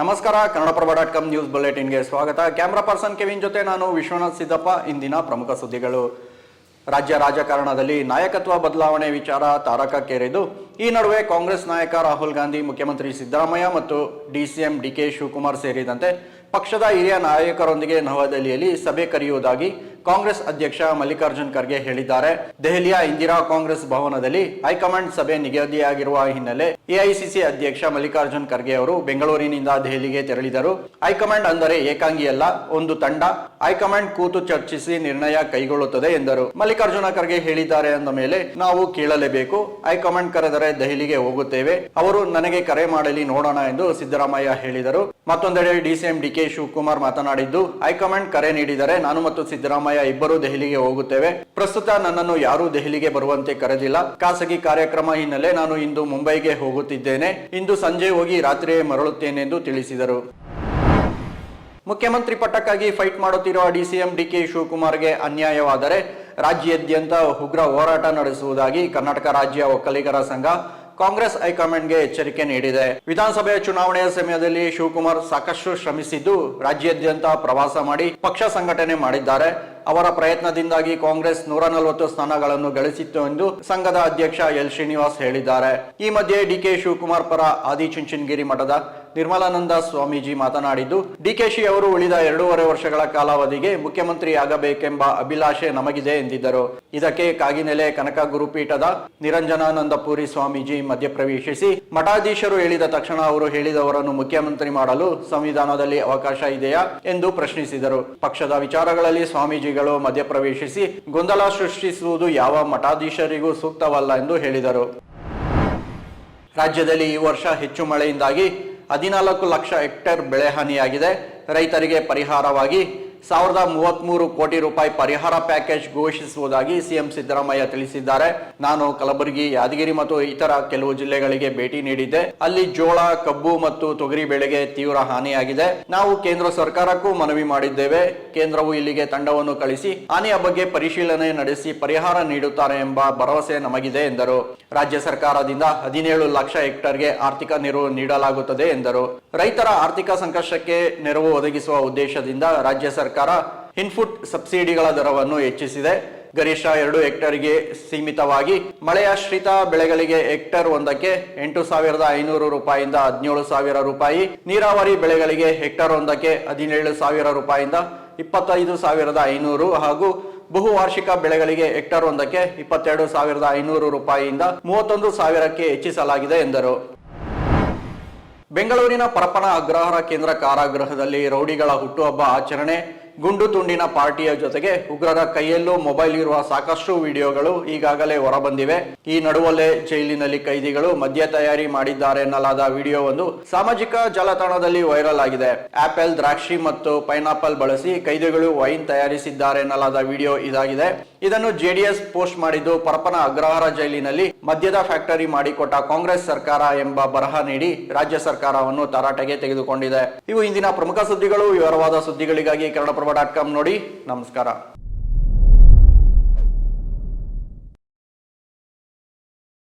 ನಮಸ್ಕಾರ, Kannadaprabha dot com news ಬುಲೆಟಿನ್ಗೆ ಸ್ವಾಗತ. ಕ್ಯಾಮ್ರಾ ಪರ್ಸನ್ ಕೆವಿನ್ ಜೊತೆ ನಾನು ವಿಶ್ವನಾಥ್ ಸಿದ್ದಪ್ಪ, ಇಂದಿನ ಪ್ರಮುಖ ಸುದ್ದಿಗಳು. ರಾಜ್ಯ ರಾಜಕಾರಣದಲ್ಲಿ ನಾಯಕತ್ವ ಬದಲಾವಣೆ ವಿಚಾರ ತಾರಕಕ್ಕೇರಿದ್ದು, ಈ ನಡುವೆ ಕಾಂಗ್ರೆಸ್ ನಾಯಕ ರಾಹುಲ್ ಗಾಂಧಿ, ಮುಖ್ಯಮಂತ್ರಿ ಸಿದ್ದರಾಮಯ್ಯ ಮತ್ತು ಡಿಸಿಎಂ ಡಿಕೆ ಶಿವಕುಮಾರ್ ಸೇರಿದಂತೆ ಪಕ್ಷದ ಹಿರಿಯ ನಾಯಕರೊಂದಿಗೆ ನವದೆಹಲಿಯಲ್ಲಿ ಸಭೆ ಕರೆಯುವುದಾಗಿ ಕಾಂಗ್ರೆಸ್ ಅಧ್ಯಕ್ಷ ಮಲ್ಲಿಕಾರ್ಜುನ್ ಖರ್ಗೆ ಹೇಳಿದ್ದಾರೆ. ದೆಹಲಿಯ ಇಂದಿರಾ ಕಾಂಗ್ರೆಸ್ ಭವನದಲ್ಲಿ ಹೈಕಮಾಂಡ್ ಸಭೆ ನಿಗದಿಯಾಗಿರುವ ಹಿನ್ನೆಲೆ ಎಐಸಿಸಿ ಅಧ್ಯಕ್ಷ ಮಲ್ಲಿಕಾರ್ಜುನ್ ಖರ್ಗೆ ಅವರು ಬೆಂಗಳೂರಿನಿಂದ ದೆಹಲಿಗೆ ತೆರಳಿದರು. ಹೈಕಮಾಂಡ್ ಅಂದರೆ ಏಕಾಂಗಿಯಲ್ಲ, ಒಂದು ತಂಡ. ಹೈಕಮಾಂಡ್ ಕೂತು ಚರ್ಚಿಸಿ ನಿರ್ಣಯ ಕೈಗೊಳ್ಳುತ್ತದೆ ಎಂದರು. ಮಲ್ಲಿಕಾರ್ಜುನ ಖರ್ಗೆ ಹೇಳಿದ್ದಾರೆ ಅಂದ ಮೇಲೆ, ನಾವು ಕೇಳಲೇಬೇಕು. ಹೈಕಮಾಂಡ್ ಕರೆದರೆ ದೆಹಲಿಗೆ ಹೋಗುತ್ತೇವೆ. ಅವರು ನನಗೆ ಕರೆ ಮಾಡಲಿ ನೋಡೋಣ ಎಂದು ಸಿದ್ದರಾಮಯ್ಯ ಹೇಳಿದರು. ಮತ್ತೊಂದೆಡೆ ಡಿಸಿಎಂ ಡಿಕೆ ಶಿವಕುಮಾರ್ ಮಾತನಾಡಿದ್ದು, ಹೈಕಮಾಂಡ್ ಕರೆ ನೀಡಿದರೆ ನಾನು ಮತ್ತು ಸಿದ್ದರಾಮಯ್ಯ ಇಬ್ಬರು ದೆಹಲಿಗೆ ಹೋಗುತ್ತೇವೆ. ಪ್ರಸ್ತುತ ನನ್ನನ್ನು ಯಾರೂ ದೆಹಲಿಗೆ ಬರುವಂತೆ ಕರೆದಿಲ್ಲ. ಖಾಸಗಿ ಕಾರ್ಯಕ್ರಮ ಹಿನ್ನೆಲೆ ನಾನು ಇಂದು ಮುಂಬೈಗೆ ಹೋಗುತ್ತಿದ್ದೇನೆ. ಇಂದು ಸಂಜೆ ಹೋಗಿ ರಾತ್ರಿಯೇ ಮರಳುತ್ತೇನೆಂದು ತಿಳಿಸಿದರು. ಮುಖ್ಯಮಂತ್ರಿ ಪಟ್ಟಕ್ಕಾಗಿ ಫೈಟ್ ಮಾಡುತ್ತಿರುವ ಡಿಸಿಎಂ ಡಿಕೆ ಶಿವಕುಮಾರ್ಗೆ ಅನ್ಯಾಯವಾದರೆ ರಾಜ್ಯಾದ್ಯಂತ ಉಗ್ರ ಹೋರಾಟ ನಡೆಸುವುದಾಗಿ ಕರ್ನಾಟಕ ರಾಜ್ಯ ಒಕ್ಕಲಿಗರ ಸಂಘ ಕಾಂಗ್ರೆಸ್ ಹೈಕಮಾಂಡ್ಗೆ ಎಚ್ಚರಿಕೆ ನೀಡಿದೆ. ವಿಧಾನಸಭೆ ಚುನಾವಣೆಯ ಸಮಯದಲ್ಲಿ ಶಿವಕುಮಾರ್ ಸಾಕಷ್ಟು ಶ್ರಮಿಸಿದ್ದು, ರಾಜ್ಯಾದ್ಯಂತ ಪ್ರವಾಸ ಮಾಡಿ ಪಕ್ಷ ಸಂಘಟನೆ ಮಾಡಿದ್ದಾರೆ. ಅವರ ಪ್ರಯತ್ನದಿಂದಾಗಿ ಕಾಂಗ್ರೆಸ್ ನೂರ ನಲವತ್ತು ಸ್ಥಾನಗಳನ್ನು ಗಳಿಸಿತ್ತು ಎಂದು ಸಂಘದ ಅಧ್ಯಕ್ಷ ಎಲ್ ಶ್ರೀನಿವಾಸ್ ಹೇಳಿದ್ದಾರೆ. ಈ ಮಧ್ಯೆ ಡಿಕೆ ಶಿವಕುಮಾರ್ ಪರ ಆದಿಚುಂಚನಗಿರಿ ಮಠದ ನಿರ್ಮಲಾನಂದ ಸ್ವಾಮೀಜಿ ಮಾತನಾಡಿದ್ದು ಡಿಕೆಶಿ ಅವರು ಉಳಿದ ಎರಡೂವರೆ ವರ್ಷಗಳ ಕಾಲಾವಧಿಗೆ ಮುಖ್ಯಮಂತ್ರಿ ಆಗಬೇಕೆಂಬ ಅಭಿಲಾಷೆ ನಮಗಿದೆ ಎಂದಿದ್ದರು. ಇದಕ್ಕೆ ಕಾಗಿನೆಲೆ ಕನಕ ಗುರುಪೀಠದ ನಿರಂಜನಾನಂದಪುರಿ ಸ್ವಾಮೀಜಿ ಮಧ್ಯಪ್ರವೇಶಿಸಿ, ಮಠಾಧೀಶರು ಹೇಳಿದ ತಕ್ಷಣ ಅವರು ಹೇಳಿದವರನ್ನು ಮುಖ್ಯಮಂತ್ರಿ ಮಾಡಲು ಸಂವಿಧಾನದಲ್ಲಿ ಅವಕಾಶ ಇದೆಯಾ ಎಂದು ಪ್ರಶ್ನಿಸಿದರು. ಪಕ್ಷದ ವಿಚಾರಗಳಲ್ಲಿ ಸ್ವಾಮೀಜಿಗಳು ಮಧ್ಯಪ್ರವೇಶಿಸಿ, ಗೊಂದಲ ಸೃಷ್ಟಿಸುವುದು ಯಾವ ಮಠಾಧೀಶರಿಗೂ ಸೂಕ್ತವಲ್ಲ ಎಂದು ಹೇಳಿದರು. ರಾಜ್ಯದಲ್ಲಿ ಈ ವರ್ಷ ಹೆಚ್ಚು ಮಳೆಯಿಂದಾಗಿ ಹದಿನಾಲ್ಕು ಲಕ್ಷ ಹೆಕ್ಟೇರ್ ಬೆಳೆ ಹಾನಿಯಾಗಿದೆ. ರೈತರಿಗೆ ಪರಿಹಾರವಾಗಿ ಸಾವಿರದ ಮೂವತ್ಮೂರು ಕೋಟಿ ರೂಪಾಯಿ ಪರಿಹಾರ ಪ್ಯಾಕೇಜ್ ಘೋಷಿಸುವುದಾಗಿ ಸಿಎಂ ಸಿದ್ದರಾಮಯ್ಯ ತಿಳಿಸಿದ್ದಾರೆ. ನಾನು ಕಲಬುರಗಿ, ಯಾದಗಿರಿ ಮತ್ತು ಇತರ ಕೆಲವು ಜಿಲ್ಲೆಗಳಿಗೆ ಭೇಟಿ ನೀಡಿದ್ದೆ. ಅಲ್ಲಿ ಜೋಳ, ಕಬ್ಬು ಮತ್ತು ತೊಗರಿ ಬೆಳೆಗೆ ತೀವ್ರ ಹಾನಿಯಾಗಿದೆ. ನಾವು ಕೇಂದ್ರ ಸರ್ಕಾರಕ್ಕೂ ಮನವಿ ಮಾಡಿದ್ದೇವೆ. ಕೇಂದ್ರವು ಇಲ್ಲಿಗೆ ತಂಡವನ್ನು ಕಳಿಸಿ ಹಾನಿಯ ಬಗ್ಗೆ ಪರಿಶೀಲನೆ ನಡೆಸಿ ಪರಿಹಾರ ನೀಡುತ್ತಾರೆ ಎಂಬ ಭರವಸೆ ನಮಗಿದೆ ಎಂದರು. ರಾಜ್ಯ ಸರ್ಕಾರದಿಂದ ಹದಿನೇಳು ಲಕ್ಷ ಹೆಕ್ಟರ್ಗೆ ಆರ್ಥಿಕ ನೆರವು ನೀಡಲಾಗುತ್ತದೆ ಎಂದರು. ರೈತರ ಆರ್ಥಿಕ ಸಂಕಷ್ಟಕ್ಕೆ ನೆರವು ಒದಗಿಸುವ ಉದ್ದೇಶದಿಂದ ರಾಜ್ಯ ಸರ್ಕಾರ ಇನ್ಫುಟ್ ಸಬ್ಸಿಡಿಗಳ ದರವನ್ನು ಹೆಚ್ಚಿಸಿದೆ. ಗರಿಷ್ಠ ಎರಡು ಹೆಕ್ಟರ್ಗೆ ಸೀಮಿತವಾಗಿ ಮಳೆಯಾಶ್ರಿತ ಬೆಳೆಗಳಿಗೆ ಹೆಕ್ಟರ್ ಒಂದಕ್ಕೆ ಎಂಟು ಸಾವಿರದ ಐನೂರು ರೂಪಾಯಿಂದ ಹದಿನೇಳು ಸಾವಿರ ರೂಪಾಯಿ, ನೀರಾವರಿ ಬೆಳೆಗಳಿಗೆ ಹೆಕ್ಟರ್ ಒಂದಕ್ಕೆ ಹದಿನೇಳು ಸಾವಿರ ರೂಪಾಯಿಯಿಂದ ಇಪ್ಪತ್ತೈದು ಸಾವಿರದ ಐನೂರು ಹಾಗೂ ಬಹುವಾರ್ಷಿಕ ಬೆಳೆಗಳಿಗೆ ಹೆಕ್ಟರ್ ಒಂದಕ್ಕೆ ಇಪ್ಪತ್ತೆರಡು ಸಾವಿರದ ಐನೂರು ರೂಪಾಯಿಯಿಂದ ಮೂವತ್ತೊಂದು ಸಾವಿರಕ್ಕೆ ಹೆಚ್ಚಿಸಲಾಗಿದೆ ಎಂದರು. ಬೆಂಗಳೂರಿನ ಪರಪನ ಅಗ್ರಹಾರ ಕೇಂದ್ರ ಕಾರಾಗೃಹದಲ್ಲಿ ರೌಡಿಗಳ ಹುಟ್ಟುಹಬ್ಬ ಆಚರಣೆ ಗುಂಡು ತುಂಡಿನ ಪಾರ್ಟಿಯ ಜೊತೆಗೆ ಉಗ್ರರ ಕೈಯಲ್ಲೂ ಮೊಬೈಲ್ ಇರುವ ಸಾಕಷ್ಟು ವಿಡಿಯೋಗಳು ಈಗಾಗಲೇ ಹೊರಬಂದಿವೆ. ಈ ನಡುವಲ್ಲೇ ಜೈಲಿನಲ್ಲಿ ಕೈದಿಗಳು ಮದ್ಯ ತಯಾರಿ ಮಾಡಿದ್ದಾರೆ ಎನ್ನಲಾದ ವಿಡಿಯೋವೊಂದು ಸಾಮಾಜಿಕ ಜಾಲತಾಣದಲ್ಲಿ ವೈರಲ್ ಆಗಿದೆ. ಆಪಲ್, ದ್ರಾಕ್ಷಿ ಮತ್ತು ಪೈನಾಪಲ್ ಬಳಸಿ ಕೈದಿಗಳು ವೈನ್ ತಯಾರಿಸಿದ್ದಾರೆ ಎನ್ನಲಾದ ವಿಡಿಯೋ ಇದಾಗಿದೆ. ಇದನ್ನು ಜೆಡಿಎಸ್ ಪೋಸ್ಟ್ ಮಾಡಿದ್ದು ಪರಪನ ಅಗ್ರಹಾರ ಜೈಲಿನಲ್ಲಿ ಮದ್ಯದ ಫ್ಯಾಕ್ಟರಿ ಮಾಡಿಕೊಟ್ಟ ಕಾಂಗ್ರೆಸ್ ಸರ್ಕಾರ ಎಂಬ ಬರಹ ನೀಡಿ ರಾಜ್ಯ ಸರ್ಕಾರವನ್ನು ತರಾಟೆಗೆ ತೆಗೆದುಕೊಂಡಿದೆ. ಇವು ಇಂದಿನ ಪ್ರಮುಖ ಸುದ್ದಿಗಳು. ವಿವರವಾದ ಸುದ್ದಿಗಳಿಗಾಗಿ ಕನ್ನಡಪ್ರಭ ಡಾಟ್ ಕಾಮ್ ನೋಡಿ ನಮಸ್ಕಾರ.